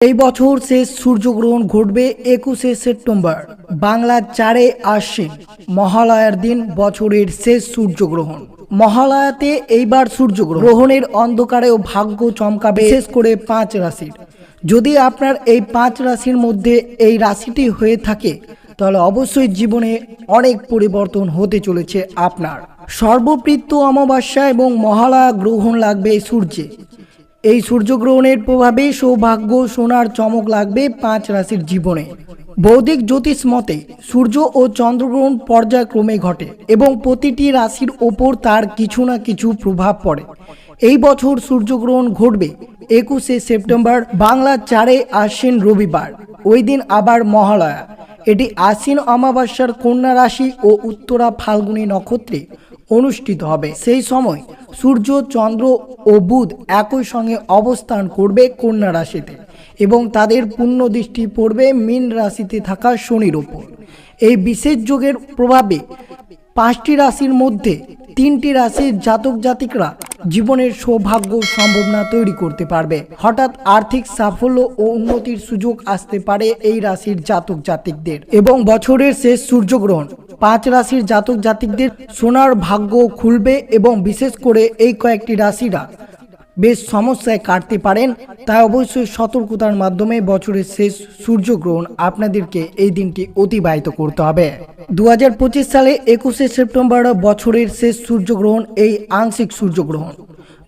এই বছর শেষ সূর্যগ্রহণ ঘটবে একুশে সেপ্টেম্বর। বাংলার চারে আশ্বিন মহালয়ার দিন বছরের শেষ সূর্যগ্রহণ। মহালয়াতে এইবার সূর্যগ্রহণ। গ্রহণের অন্ধকারেও ভাগ্য চমকাবে, বিশেষ করে পাঁচ রাশির। যদি আপনার এই পাঁচ রাশির মধ্যে এই রাশিটি হয়ে থাকে, তাহলে অবশ্যই জীবনে অনেক পরিবর্তন হতে চলেছে আপনার। সর্বপ্রীত অমাবস্যা এবং মহালয়া গ্রহণ লাগবে সূর্যে। এই সূর্যগ্রহণের প্রভাবে সৌভাগ্য সোনার চমক লাগবে পাঁচ রাশির জীবনে। বৌদ্ধিক জ্যোতিষ মতে, সূর্য ও চন্দ্রগ্রহণ পর্যায়ক্রমে ঘটে এবং প্রতিটি রাশির ওপর তার কিছু না কিছু প্রভাব পড়ে। এই বছর সূর্যগ্রহণ ঘটবে একুশে সেপ্টেম্বর, বাংলা চারে আশ্বিন রবিবার। ওই দিন আবার মহালয়া। এটি আশ্বিন অমাবস্যার কন্যা রাশি ও উত্তরা ফাল্গুনী নক্ষত্রে অনুষ্ঠিত হবে। সেই সময় সূর্য, চন্দ্র ও বুধ একই সঙ্গে অবস্থান করবে কন্যা রাশিতে এবং তাদের পূর্ণ দৃষ্টি পড়বে মীন রাশিতে থাকা শনির ওপর। এই বিশেষ যোগের প্রভাবে পাঁচটি রাশির মধ্যে তিনটি রাশির জাতক জাতিকরা জীবনের সৌভাগ্য সম্ভাবনা তৈরি করতে পারবে। হঠাৎ আর্থিক সাফল্য ও উন্নতির সুযোগ আসতে পারে এই রাশির জাতক জাতিকদের এবং বছরের শেষ সূর্যগ্রহণ। পাঁচ রাশির জাতক জাতিকদের সোনার ভাগ্য খুলবে এবং বিশেষ করে এই কয়েকটি রাশিরা বেশ সমস্যায় কাটতে পারেন, তাই অবশ্যই সতর্কতার মাধ্যমে বছরের শেষ সূর্যগ্রহণ আপনাদেরকে এই দিনটি অতিবাহিত করতে হবে। দু হাজার পঁচিশ সালে একুশে সেপ্টেম্বর বছরের শেষ সূর্যগ্রহণ, এই আংশিক সূর্যগ্রহণ।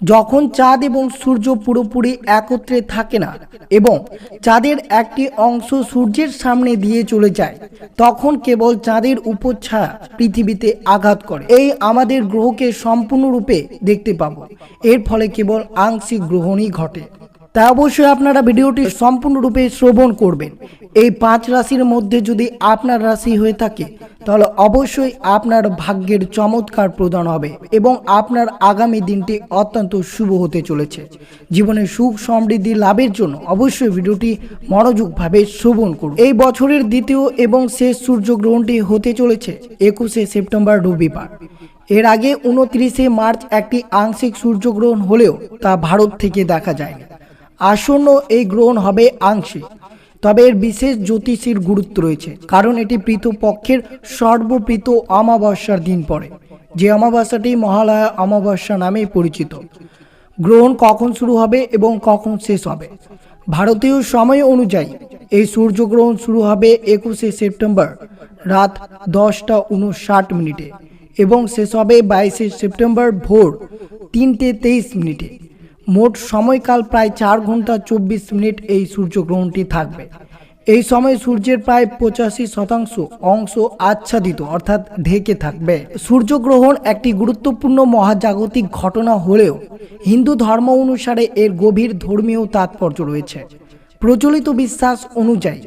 যখন চাঁদ এবং সূর্য পুরোপুরি একত্রে থাকে না এবং চাঁদের একটি অংশ সূর্যের সামনে দিয়ে চলে যায়, তখন কেবল চাঁদের উপর ছায়া পৃথিবীতে আঘাত করে। এই আমাদের গ্রহকে সম্পূর্ণরূপে দেখতে পাবো। এর ফলে কেবল আংশিক গ্রহণই ঘটে। তা অবশ্যই আপনারা ভিডিওটি সম্পূর্ণরূপে শ্রবণ করবেন। এই পাঁচ রাশির মধ্যে যদি আপনার রাশি হয়ে থাকে তাহলে অবশ্যই আপনার ভাগ্যের চমৎকার প্রদান হবে এবং আপনার আগামী দিনটি অত্যন্ত শুভ হতে চলেছে। জীবনে সুখ সমৃদ্ধি লাভের জন্য অবশ্যই ভিডিওটি মনোযোগভাবে শ্রবণ করুন। এই বছরের দ্বিতীয় এবং শেষ সূর্যগ্রহণটি হতে চলেছে একুশে সেপ্টেম্বর রবিবার। এর আগে উনত্রিশে মার্চ একটি আংশিক সূর্যগ্রহণ হলেও তা ভারত থেকে দেখা যায়নি। আসন্ন এই গ্রহণ হবে আংশিক। তবে এর বিশেষ জ্যোতিষীর গুরুত্ব রয়েছে, কারণ এটি পক্ষের সর্বপ্রীত অমাবস্যার দিন পড়ে, যে অমাবস্যাটি মহালয়া অমাবস্যা নামে পরিচিত। গ্রহণ কখন শুরু হবে এবং কখন শেষ হবে? ভারতীয় সময় অনুযায়ী, এই সূর্যগ্রহণ শুরু হবে একুশে সেপ্টেম্বর রাত দশটা উনষাট মিনিটে এবং শেষ হবে বাইশে সেপ্টেম্বর ভোর তিনটে তেইশ মিনিটে। মোট সময়কাল প্রায় চার ঘণ্টা চব্বিশ মিনিট এই সূর্যগ্রহণটি থাকবে। এই সময় সূর্যের প্রায় পঁচাশি শতাংশ অংশ আচ্ছাদিত, অর্থাৎ ঢেকে থাকবে। সূর্যগ্রহণ একটি গুরুত্বপূর্ণ মহাজাগতিক ঘটনা হলেও হিন্দু ধর্ম অনুসারে এর গভীর ধর্মীয় তাৎপর্য রয়েছে। প্রচলিত বিশ্বাস অনুযায়ী,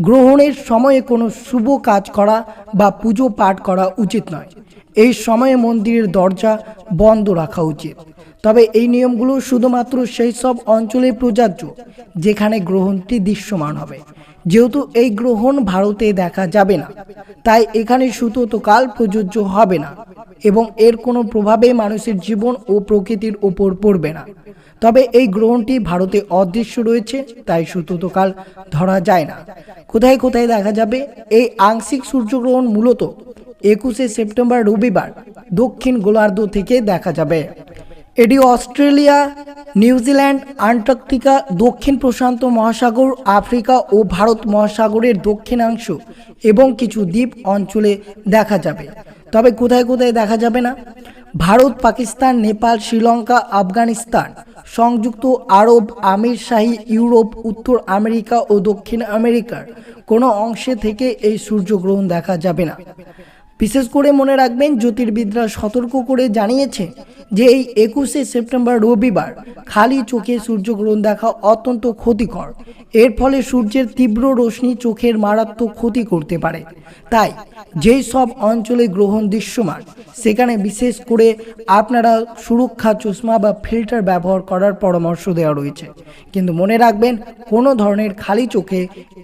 গ্রহণের সময়ে কোনো শুভ কাজ করা বা পুজো পাঠ করা উচিত নয়। এই সময়ে মন্দিরের দরজা বন্ধ রাখা উচিত। তবে এই নিয়মগুলো শুধুমাত্র সেই সব অঞ্চলে প্রযোজ্য, যেখানে গ্রহণটি দৃশ্যমান হবে। যেহেতু এই গ্রহণ ভারতে দেখা যাবে না, তাই এখানে সুতোতকাল প্রযোজ্য হবে না এবং এর কোনো প্রভাবে মানুষের জীবন ও প্রকৃতির ওপর পড়বে না। তবে এই গ্রহণটি ভারতে অদৃশ্য রয়েছে, তাই সুতোতকাল ধরা যায় না। কোথায় কোথায় দেখা যাবে? এই আংশিক সূর্যগ্রহণ মূলত একুশে সেপ্টেম্বর রবিবার দক্ষিণ গোলার্ধ থেকে দেখা যাবে। এটি অস্ট্রেলিয়া নিউজিল্যান্ড আন্টার্কটিকা, দক্ষিণ প্রশান্ত মহাসাগর, আফ্রিকা ও ভারত মহাসাগরের দক্ষিণাংশ এবং কিছু দ্বীপ অঞ্চলে দেখা যাবে। তবে কোথায় কোথায় দেখা যাবে না? ভারত, পাকিস্তান, নেপাল, শ্রীলঙ্কা, আফগানিস্তান, সংযুক্ত আরব, আমির শাহী, ইউরোপ, উত্তর আমেরিকা ও দক্ষিণ আমেরিকার কোনো অংশে থেকে এই সূর্যগ্রহণ দেখা যাবে না। বিশেষ করে মনে রাখবেন, জ্যোতির্বিদরা সতর্ক করে জানিয়েছে যে এই একুশে সেপ্টেম্বর রবিবার খালি চোখে সূর্যগ্রহণ দেখা অত্যন্ত ক্ষতিকর। এর ফলে সূর্যের তীব্র রশ্মি চোখের মারাত্মক ক্ষতি করতে পারে। তাই যেই সব অঞ্চলে গ্রহণ দৃশ্যমান, সেখানে বিশেষ করে আপনারা সুরক্ষা চশমা বা ফিল্টার ব্যবহার করার পরামর্শ দেওয়া রয়েছে। কিন্তু মনে রাখবেন, কোনো ধরনের খালি চোখে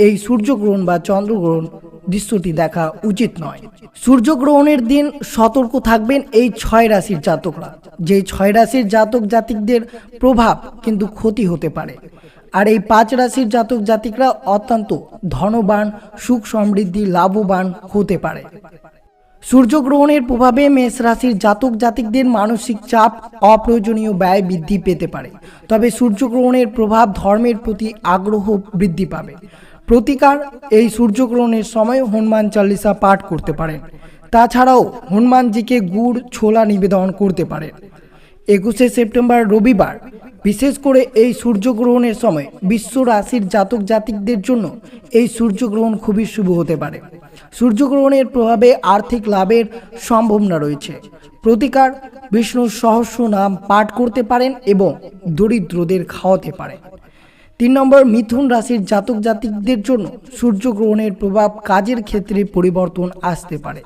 এই সূর্যগ্রহণ বা চন্দ্রগ্রহণ দৃশ্যটি দেখা উচিত নয়। সূর্যগ্রহণের দিন সতর্ক থাকবেন এই ছয় রাশির জাতকরা। যে ছয় রাশির জাতক জাতিকদের প্রভাব কিন্তু ক্ষতি হতে পারে। আর এই পাঁচ রাশির জাতক জাতিকরা অত্যন্ত ধনবান, সুখ সমৃদ্ধি, লাভবান হতে পারে। সূর্যগ্রহণের প্রভাবে মেষ রাশির জাতক জাতিকদের মানসিক চাপ, অপ্রয়োজনীয় ব্যয় বৃদ্ধি পেতে পারে। তবে সূর্যগ্রহণের প্রভাব ধর্মের প্রতি আগ্রহ বৃদ্ধি পাবে। প্রতিকার এই সূর্যগ্রহণের সময় হনুমান চালিসা পাঠ করতে পারেন। তাছাড়াও হনুমানজিকে গুড়, ছোলা নিবেদন করতে পারেন। একুশে সেপ্টেম্বর রবিবার, বিশেষ করে এই সূর্যগ্রহণের সময় বিশ্ব রাশির জাতক জাতিকদের জন্য এই সূর্যগ্রহণ খুবই শুভ হতে পারে। সূর্যগ্রহণের প্রভাবে আর্থিক লাভের সম্ভাবনা রয়েছে। প্রতিকার, বিষ্ণুর সহস্র নাম পাঠ করতে পারেন এবং দরিদ্রদের খাওয়াতে পারেন। তিন নম্বর মিথুন রাশির জাতক জাতিকদের জন্য সূর্যগ্রহণের প্রভাব কাজের ক্ষেত্রে পরিবর্তন আসতে পারে।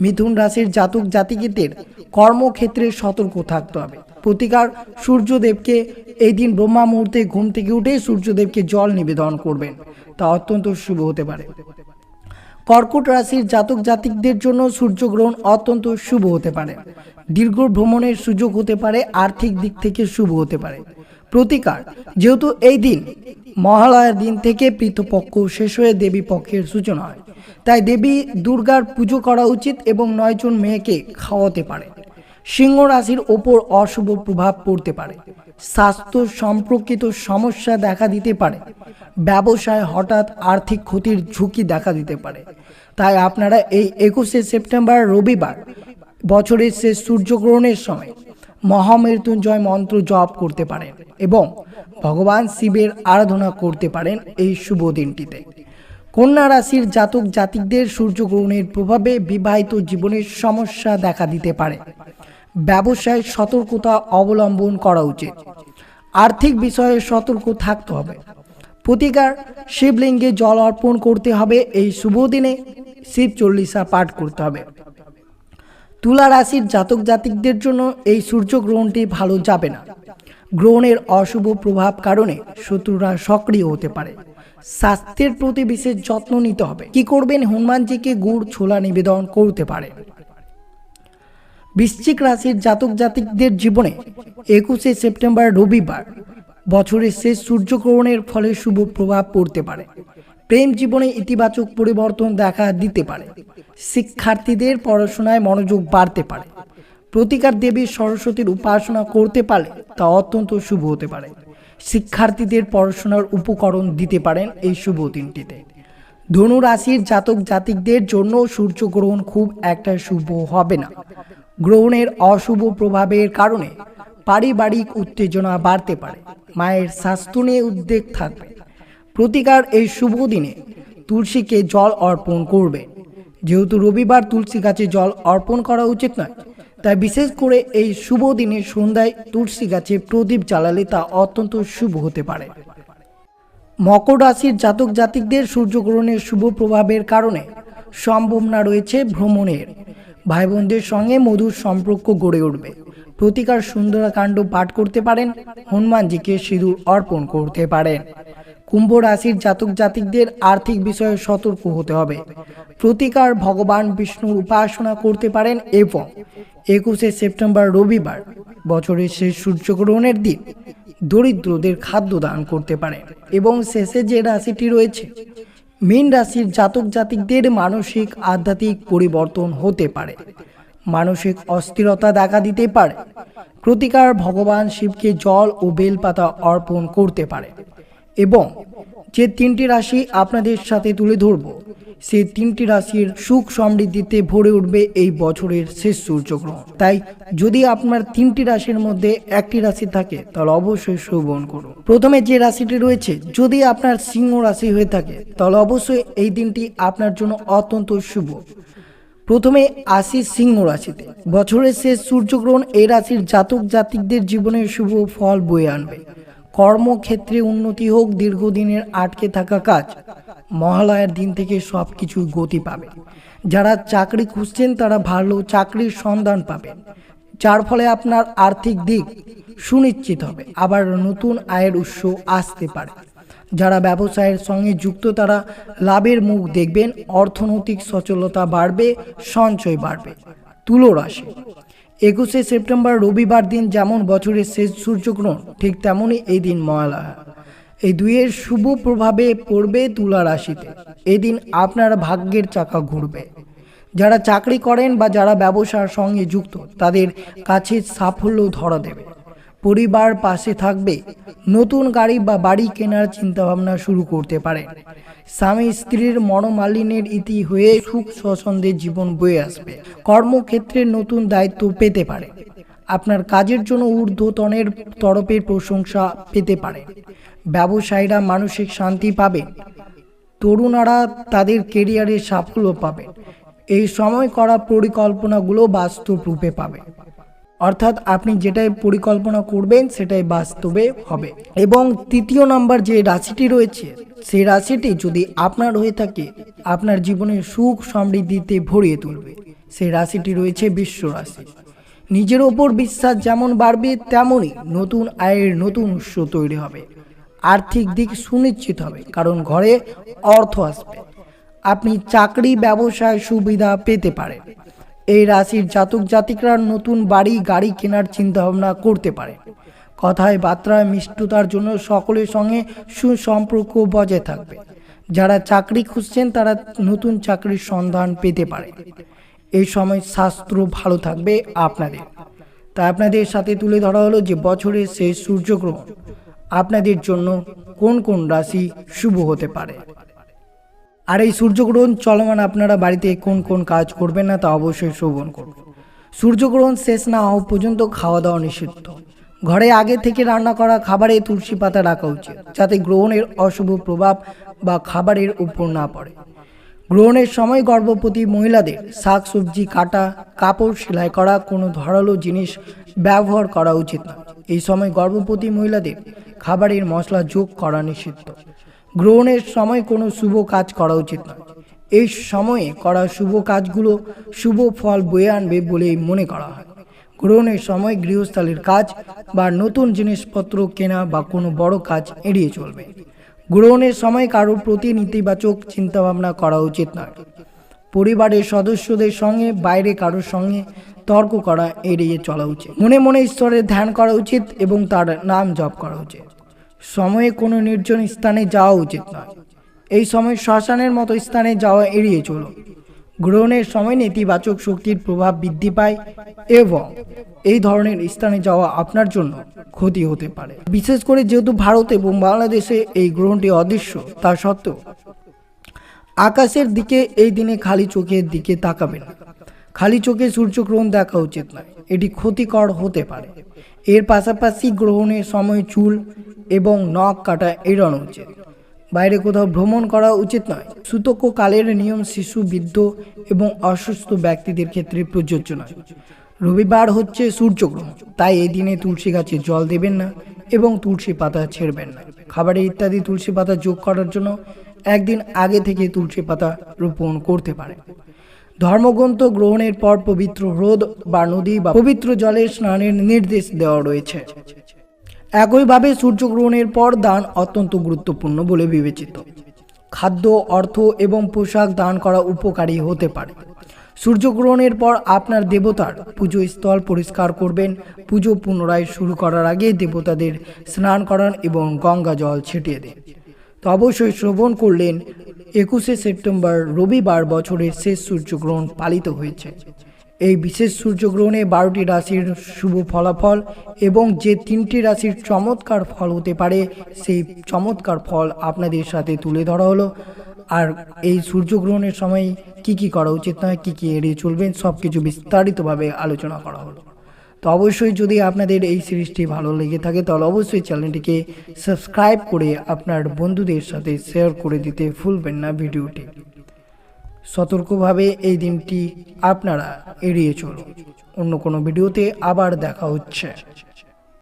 মিথুন রাশির জাতক জাতিকদের কর্মক্ষেত্রে সতর্ক থাকতে হবে। প্রতিকার সূর্যদেবকে এই দিন ব্রহ্মা মুহূর্তে ঘুম থেকে উঠে সূর্যদেবকে জল নিবেদন করবেন। তা অত্যন্ত শুভ হতে পারে। কর্কট রাশির জাতক জাতিকদের জন্য সূর্যগ্রহণ অত্যন্ত শুভ হতে পারে। দীর্ঘ ভ্রমণের সুযোগ হতে পারে, আর্থিক দিক থেকে শুভ হতে পারে। প্রতিকার। যেহেতু এই দিন মহালয়ার দিন থেকে পিতৃপক্ষ শেষ হয়ে দেবী পক্ষের সূচনা হয়। তাই দেবী দুর্গার পুজো করা উচিত এবং নয়জন মেয়েকে খাওয়াতে পারে। সিংহ রাশির ওপর অশুভ প্রভাব পড়তে পারে। স্বাস্থ্য সম্পর্কিত সমস্যা দেখা দিতে পারে। ব্যবসায় হঠাৎ আর্থিক ক্ষতির ঝুঁকি দেখা দিতে পারে। তাই আপনারা এই একুশে সেপ্টেম্বর রবিবার বছরের শেষ সূর্যগ্রহণের সময় মহামৃত্যুঞ্জয় মন্ত্র জপ করতে পারেন এবং ভগবান শিবের আরাধনা করতে পারেন এই শুভ দিনটিতে। কন্যা রাশির জাতক জাতিকদের সূর্যগ্রহণের প্রভাবে বিবাহিত জীবনের সমস্যা দেখা দিতে পারে। ব্যবসায় সতর্কতা অবলম্বন করা উচিত। আর্থিক বিষয়ে সতর্ক থাকতে হবে। প্রতিকার শিবলিঙ্গে জল অর্পণ করতে হবে। এই শুভ দিনে শিব চল্লিশা পাঠ করতে হবে। তুলা রাশির জাতক জাতিকদের জন্য এই সূর্যগ্রহণটি ভালো যাবে না। গ্রহণের অশুভ প্রভাব কারণে শত্রুরা সক্রিয় হতে পারে। স্বাস্থ্যের প্রতি বিশেষ যত্ন নিতে হবে। কি করবেন? হনুমানজিকে গুড়, ছোলা নিবেদন করতে পারে। বৃশ্চিক রাশির জাতক জাতিকদের জীবনে একুশে সেপ্টেম্বর রবিবার বছরের শেষ সূর্যগ্রহণের ফলে শুভ প্রভাব পড়তে পারে। প্রেম জীবনে ইতিবাচক পরিবর্তন দেখা দিতে পারে। শিক্ষার্থীদের পড়াশোনায় মনোযোগ বাড়তে পারে। প্রতিকার দেবী সরস্বতীর উপাসনা করতে পারলে তা অত্যন্ত শুভ হতে পারে। শিক্ষার্থীদের পড়াশোনার উপকরণ দিতে পারেন এই শুভ দিনটিতে। ধনুরাশির জাতক জাতিকদের জন্য সূর্যগ্রহণ খুব একটা শুভ হবে না। গ্রহণের অশুভ প্রভাবের কারণে পারিবারিক উত্তেজনা বাড়তে পারে। মায়ের স্বাস্থ্য নিয়ে উদ্বেগ থাকবে। প্রতিকার এই শুভ দিনে তুলসীকে জল অর্পণ করবে। যেহেতু রবিবার তুলসী গাছে জল অর্পণ করা উচিত নয়, তাই বিশেষ করে এই শুভ দিনে সন্ধ্যায় তুলসী গাছে প্রদীপ জ্বালালে তা অত্যন্ত শুভ হতে পারে। মকর রাশির জাতক জাতিকদের সূর্যগ্রহণের শুভ প্রভাবের কারণে সম্ভাবনা রয়েছে ভ্রমণের। ভাই বোনদের সঙ্গে মধুর সম্পর্ক গড়ে উঠবে। প্রতিকার সুন্দরাকাণ্ড পাঠ করতে পারেন, হনুমানজিকে সিঁদুর অর্পণ করতে পারেন। কুম্ভ রাশির জাতক জাতিকদের আর্থিক বিষয়ে সতর্ক হতে হবে। প্রতিকার ভগবান বিষ্ণুর উপাসনা করতে পারেন এবং একুশে সেপ্টেম্বর রবিবার, বছরের শেষ সূর্যগ্রহণের দিন, দরিদ্রদের খাদ্য দান করতে পারেন এবং শেষে যে রাশিটি রয়েছে, মীন রাশির জাতক জাতিকদের মানসিক আধ্যাত্মিক পরিবর্তন হতে পারে। মানসিক অস্থিরতা দেখা দিতে পারে। প্রতিকার ভগবান শিবকে জল ও বেলপাতা অর্পণ করতে পারে। এবং যে তিনটি রাশি আপনাদের সাথে তুলে ধরব, সেই তিনটি রাশির সুখ সমৃদ্ধিতে ভরে উঠবে এই বছরের শেষ সূর্যগ্রহণ। তাই যদি আপনার তিনটি রাশির মধ্যে একটি রাশি থাকে, তাহলে অবশ্যই শ্রবণ করুন। প্রথমে যে রাশিটি রয়েছে, যদি আপনার সিংহ রাশি হয়ে থাকে, তাহলে অবশ্যই এই দিনটি আপনার জন্য অত্যন্ত শুভ। প্রথমে আসি সিংহ রাশিতে, বছরের শেষ সূর্যগ্রহণ এই রাশির জাতক জাতিকদের জীবনে শুভ ফল বয়ে আনবে। কর্মক্ষেত্রে উন্নতি হোক, দীর্ঘদিনের আটকে থাকা কাজ, মহালয়ার দিন থেকে সব কিছু গতি পাবে। যারা চাকরি খুঁজছেন, তারা ভালো চাকরির সন্ধান পাবেন। যার ফলে আপনার আর্থিক দিক সুনিশ্চিত হবে। আবার নতুন আয়ের উৎস আসতে পারে। যারা ব্যবসায়ের সঙ্গে যুক্ত, তারা লাভের মুখ দেখবেন, অর্থনৈতিক সচলতা বাড়বে, সঞ্চয় বাড়বে। তুলো রাশি একুশে সেপ্টেম্বর রবিবার দিন যেমন বছরের শেষ সূর্যগ্রহণ, ঠিক তেমনই এই দিন মহালয়া। এই দুইয়ের শুভ প্রভাবে পড়বে তুলা রাশিতে। এদিন আপনার ভাগ্যের চাকা ঘুরবে। যারা চাকরি করেন বা যারা ব্যবসার সঙ্গে যুক্ত, তাদের কাছে সাফল্য ধরা দেবে। পরিবার পাশে থাকবে, নতুন গাড়ি বা বাড়ি কেনার চিন্তাভাবনা শুরু করতে পারেন স্বামী স্ত্রীর মনোমালিন্যের ইতি হয়ে সুখ স্বচ্ছন্দের জীবন বয়ে আসবে। কর্মক্ষেত্রে নতুন দায়িত্ব পেতে পারে। আপনার কাজের জন্য ঊর্ধ্বতনের তরফের প্রশংসা পেতে পারে। ব্যবসায়ীরা মানসিক শান্তি পাবেন তরুণারা তাদের কেরিয়ারে সাফল্য পাবেন এই সময় করা পরিকল্পনাগুলো বাস্তব রূপে পাবে। অর্থাৎ আপনি যেটাই পরিকল্পনা করবেন, সেটাই বাস্তবে হবে। এবং তৃতীয় নাম্বার যে রাশিটি রয়েছে, সেই রাশিটি যদি আপনার হয়ে থাকে, আপনার জীবনের সুখ সমৃদ্ধিতে ভরিয়ে তুলবে। সেই রাশিটি রয়েছে বিশ্ব রাশি। নিজের ওপর বিশ্বাস যেমন বাড়বে, তেমনই নতুন আয়ের নতুন উৎস তৈরি হবে। আর্থিক দিক সুনিশ্চিত হবে, কারণ ঘরে অর্থ আসবে। আপনি চাকরি, ব্যবসায় সুবিধা পেতে পারেন। এই রাশির জাতক জাতিকরা নতুন বাড়ি, গাড়ি কেনার চিন্তাভাবনা করতে পারে। কথায় বার্তায় মিষ্টতার জন্য সকলের সঙ্গে সুসম্পর্ক বজায় থাকবে। যারা চাকরি খুঁজছেন, তারা নতুন চাকরির সন্ধান পেতে পারে। এই সময় শাস্ত্র ভালো থাকবে আপনাদের। তাই আপনাদের সাথে তুলে ধরা হলো যে বছরের শেষ সূর্যগ্রহণ। আপনাদের জন্য কোন কোন রাশি শুভ হতে পারে? আর এই সূর্যগ্রহণ চলমান আপনারা বাড়িতে কোন কোন কাজ করবেন না তা অবশ্যই শ্রবণ করুন। সূর্যগ্রহণ শেষ না হওয়া পর্যন্ত খাওয়া দাওয়া নিষিদ্ধ। ঘরে আগে থেকে রান্না করা খাবারে তুলসী পাতা রাখা উচিত, যাতে গ্রহণের অশুভ প্রভাব বা খাবারের উপর না পড়ে। গ্রহণের সময় গর্ভবতী মহিলাদের শাক, সবজি, কাটা, কাপড় সেলাই করা কোনো ধারালো জিনিস ব্যবহার করা উচিত না এই সময় গর্ভবতী মহিলাদের খাবারের মশলা যোগ করা নিষিদ্ধ। গ্রহণের সময় কোনো শুভ কাজ করা উচিত নয়। এই সময়ে করা শুভ কাজগুলো শুভ ফল বয়ে আনবে বলেই মনে করা হয়। গ্রহণের সময় গৃহস্থালির কাজ বা নতুন জিনিসপত্র কেনা বা কোনো বড় কাজ এড়িয়ে চলবে। গ্রহণের সময় কারোর প্রতি নেতিবাচক চিন্তাভাবনা করা উচিত নয়। পরিবারের সদস্যদের সঙ্গে, বাইরে কারোর সঙ্গে তর্ক করা এড়িয়ে চলা উচিত। মনে মনে ঈশ্বরের ধ্যান করা উচিত এবং তার নাম জপ করা উচিত। সময়ে কোনো নির্জন স্থানে যাওয়া উচিত নয়। এই সময় শ্মশানের মতো স্থানে যাওয়া এড়িয়ে চলো। গ্রহণের সময় নেতিবাচক শক্তির প্রভাব বৃদ্ধি পায় এবং এই ধরনের স্থানে যাওয়া আপনার জন্য ক্ষতি হতে পারে। বিশেষ করে যেহেতু ভারত এবং বাংলাদেশে এই গ্রহণটি অদৃশ্য, তা সত্ত্বেও আকাশের দিকে এই দিনে খালি চোখের দিকে তাকাবেন খালি চোখে সূর্যগ্রহণ দেখা উচিত নয়। এটি ক্ষতিকর হতে পারে। এর পাশাপাশি গ্রহণের সময় চুল এবং নখ কাটা এড়ানো উচিত। বাইরে কোথাও ভ্রমণ করা উচিত নয়। সুতক কালের নিয়ম শিশু, বৃদ্ধ এবং অসুস্থ ব্যক্তিদের ক্ষেত্রে প্রযোজ্য নয়। রবিবার হচ্ছে সূর্যগ্রহণ। তাই এই দিনে তুলসী গাছে জল দেবেন না এবং তুলসী পাতা ছেড়বেন না। খাবারে ইত্যাদি তুলসী পাতা যোগ করার জন্য একদিন আগে থেকে তুলসী পাতা রোপণ করতে পারেন। ধর্মগ্রন্থ গ্রহণের পর পবিত্র হ্রদ বা নদী বা পবিত্র জলে স্নানের নির্দেশ দেওয়া রয়েছে। একইভাবে সূর্যগ্রহণের পর দান অত্যন্ত গুরুত্বপূর্ণ বলে বিবেচিত। খাদ্য, অর্থ এবং পোশাক দান করা উপকারী হতে পারে। সূর্যগ্রহণের পর আপনার দেবতার পুজো স্থল পরিষ্কার করবেন। পুজো পুনরায় শুরু করার আগে দেবতাদের স্নান করান এবং গঙ্গা জল ছিটিয়ে দিন। অবশ্যই শ্রবণ করলেন। একুশে সেপ্টেম্বর রবিবার বছরের শেষ সূর্যগ্রহণ পালিত হয়েছে। এই বিশেষ সূর্যগ্রহণে বারোটি রাশির শুভ ফলাফল এবং যে তিনটি রাশির চমৎকার ফল হতে পারে, সেই চমৎকার ফল আপনাদের সাথে তুলে ধরা হলো। আর এই সূর্যগ্রহণের সময় কি কি করা উচিত নয়, কি কি এড়িয়ে চলবেন সব কিছু বিস্তারিতভাবে আলোচনা করা হলো। তো অবশ্যই যদি আপনাদের এই সিরিজটি ভালো লেগে থাকে, তাহলে অবশ্যই চ্যানেলটিকে সাবস্ক্রাইব করে আপনার বন্ধুদের সাথে শেয়ার করে দিতে ভুলবেন না ভিডিওটি। সতর্কভাবে এই দিনটি আপনারা এড়িয়ে চলুন। অন্য কোনো ভিডিওতে আবার দেখা হচ্ছে।